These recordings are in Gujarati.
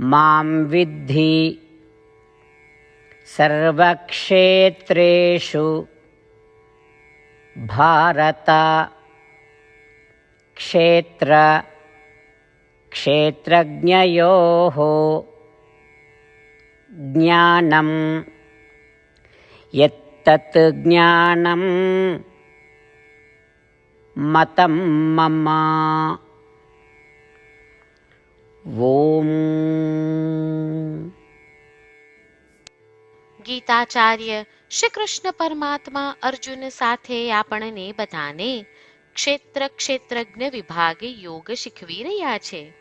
मां विद्धि। सर्वक्षेत्रेषु भारत। क्षेत्र। क्षेत्रज्ञयोः। ज्ञानं यत्तत् ज्ञानम्। मतं मम ॐ ગીતાચાર્ય શ્રી કૃષ્ણ પરમાત્મા અર્જુન સાથે આપણને બધાને ક્ષેત્ર ક્ષેત્રજ્ઞ વિભાગે યોગ શીખવી રહ્યા છે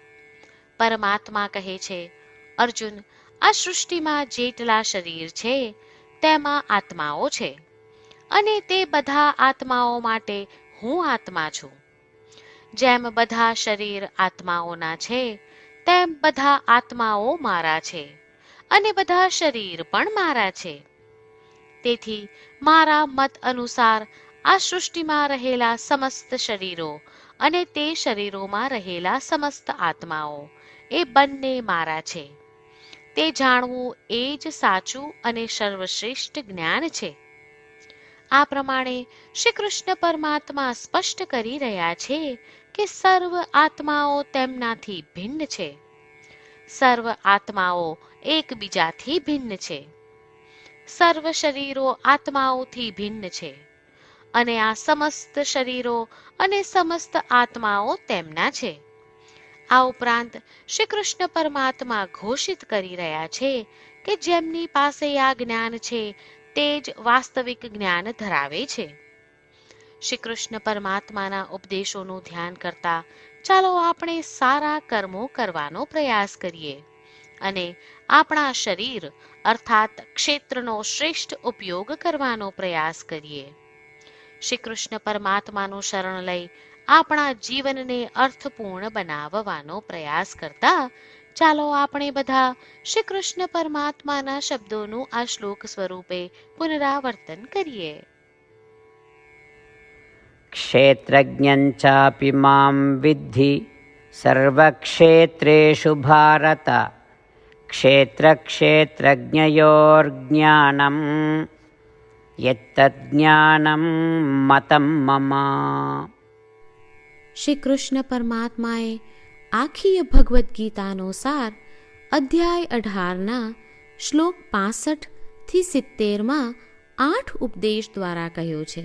પરમાત્મા કહે છે અર્જુન આ સૃષ્ટિમાં જેટલા શરીર છે તેમાં આત્માઓ છે અને તે બધા આત્માઓ માટે હું આત્મા છું. જેમ બધા શરીર આત્માઓના છે તેમ બધા આત્માઓ મારા છે અને બધા શરીર પણ મારા છે. તેથી મારા મત અનુસાર આ સૃષ્ટિમાં રહેલા સમસ્ત શરીરો અને તે શરીરોમાં રહેલા સમસ્ત આત્માઓ એ બંને મારા છે. તે જાણવું એ જ સાચું અને સર્વશ્રેષ્ઠ જ્ઞાન છે. આ પ્રમાણે શ્રી કૃષ્ણ પરમાત્મા સ્પષ્ટ કરી રહ્યા છે કે સર્વ આત્માઓ તેમનાથી ભિન્ન છે? સર્વ આત્માઓ એકબીજાથી ભિન્ન છે. સર્વ શરીરો આત્માઓથી ભિન્ન છે. અને આ સમસ્ત શરીરો અને સમસ્ત આત્માઓ તેમના છે. આ ઉપરાંત શ્રી કૃષ્ણ પરમાત્મા ઘોષિત કરી રહ્યા છે કે જેમની પાસે આ જ્ઞાન છે, તે જ વાસ્તવિક જ્ઞાન ધરાવે છે. શ્રી કૃષ્ણ પરમાત્માના ઉપદેશોનું ધ્યાન કરતા, ચાલો આપણે સારા કર્મો કરવાનો પ્રયાસ કરીએ. અને આપણા શરીર, અર્થાત ક્ષેત્રનો શ્રેષ્ઠ ઉપયોગ કરવાનો પ્રયાસ કરીએ. શ્રી કૃષ્ણ પરમાત્માનું શરણ લઈ આપણા જીવનને અર્થપૂર્ણ બનાવવાનો પ્રયાસ કરતા, ચાલો આપણે બધા શ્રી કૃષ્ણ પરમાત્માના શબ્દોનું આ શ્લોક સ્વરૂપે પુનરાવર્તન કરીએ. क्षेत्रज्ञञ्चापि मां विद्धि सर्वक्षेत्रेषु भारत क्षेत्रक्षेत्रज्ञयोर्ज्ञानं यत्तज्ज्ञानं मतं मम શ્રી કૃષ્ણ પરમાત્માએ આખી ભગવદ્ ગીતાનો સાર અધ્યાય અઢારના શ્લોક પાસઠ થી સિત્તેરમાં આઠ ઉપદેશ દ્વારા કહ્યો છે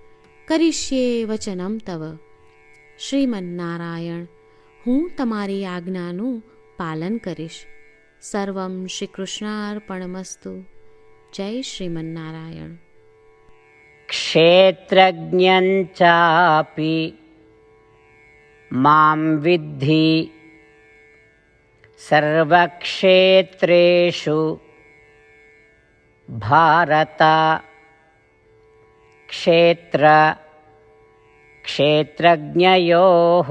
કરિષ્યે વચનમ તવ શ્રીમન્નારાયણ હું તમારી આજ્ઞાનું પાલન કરીશ સર્વમ શ્રી કૃષ્ણાર્પણમસ્તુ જય શ્રીમન્નારાયણ ક્ષેત્રજ્ઞાપી મામ વિદ્ધિ સર્વક્ષેત્રેષુ ભારત ક્ષેત્ર क्षेत्रज्ञयोः।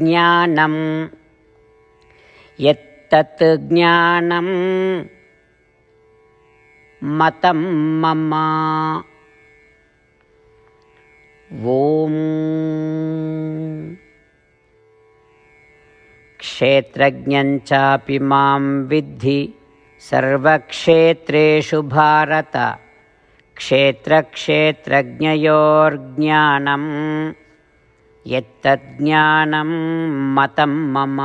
ज्ञानं यत्तत् ज्ञानं मतं मम। ॐ क्षेत्रज्ञं चापि मां विद्धि सर्वक्षेत्रेषु भारत क्षेत्रक्षेत्रज्ञयोर्ज्ञानं यत्तज्ज्ञानं मतं मम